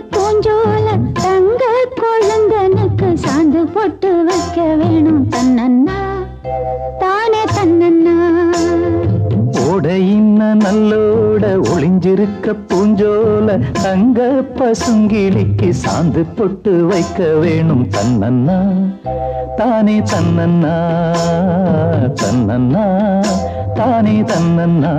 பூஞ்சோல தங்க குழந்தனுக்கு சாந்து போட்டு வைக்க வேணும் தன்னண்ணா. தானே தன்னண்ணா. ஓடையின்ன நல்லோட ஒளிஞ்சிருக்க பூஞ்சோல தங்க பசுங்கிலிக்கு சாந்து போட்டு வைக்க வேணும் தன்னண்ணா. தானே தன்னண்ணா தன்னண்ணா தானே தன்னண்ணா.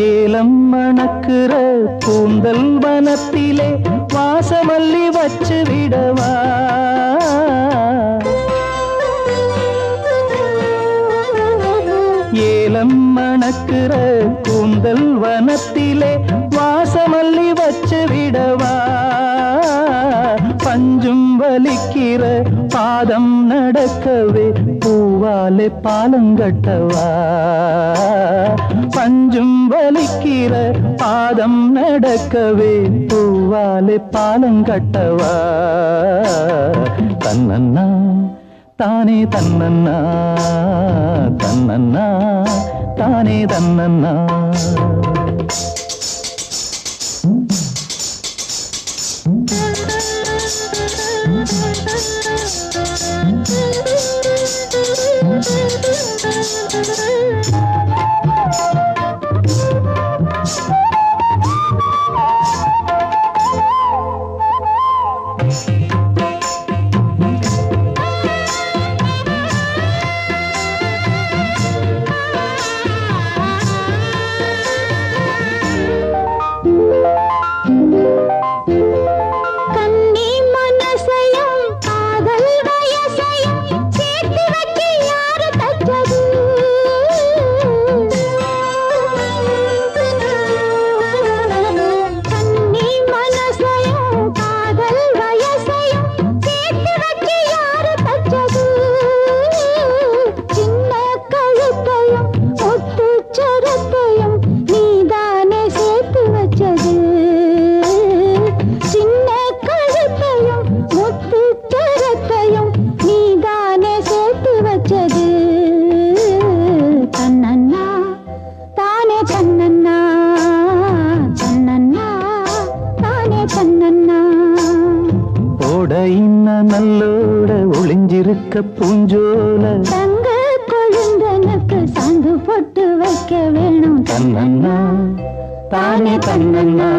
ஏலம் மணக்குற கூந்தல் வனத்திலே வாசமல்லி வச்சு விடவா? ஏலம் மணக்குற கூந்தல் வனத்திலே வாசமல்லி வச்சு விடவா? பஞ்சும் வலிக்கிற பாதம் நடக்கவே பூவாலே பாலங்கட்டவா பஞ்சும் வலிக்கிற பாதம் நடக்கவே பூவாலே பாலம் கட்டவா. தன்னண்ணா தானே தன்னண்ணா தன்னண்ணா தானே தன்னண்ணா. தன்னன்னா ஓட இன்ன நல்லோட ஒளிஞ்சிருக்க பூஞ்சோல. தங்க கொழுந்தனுக்கு சாந்து போட்டு வைக்க வேணும் தன்னன்னா தானே தன்னன்னா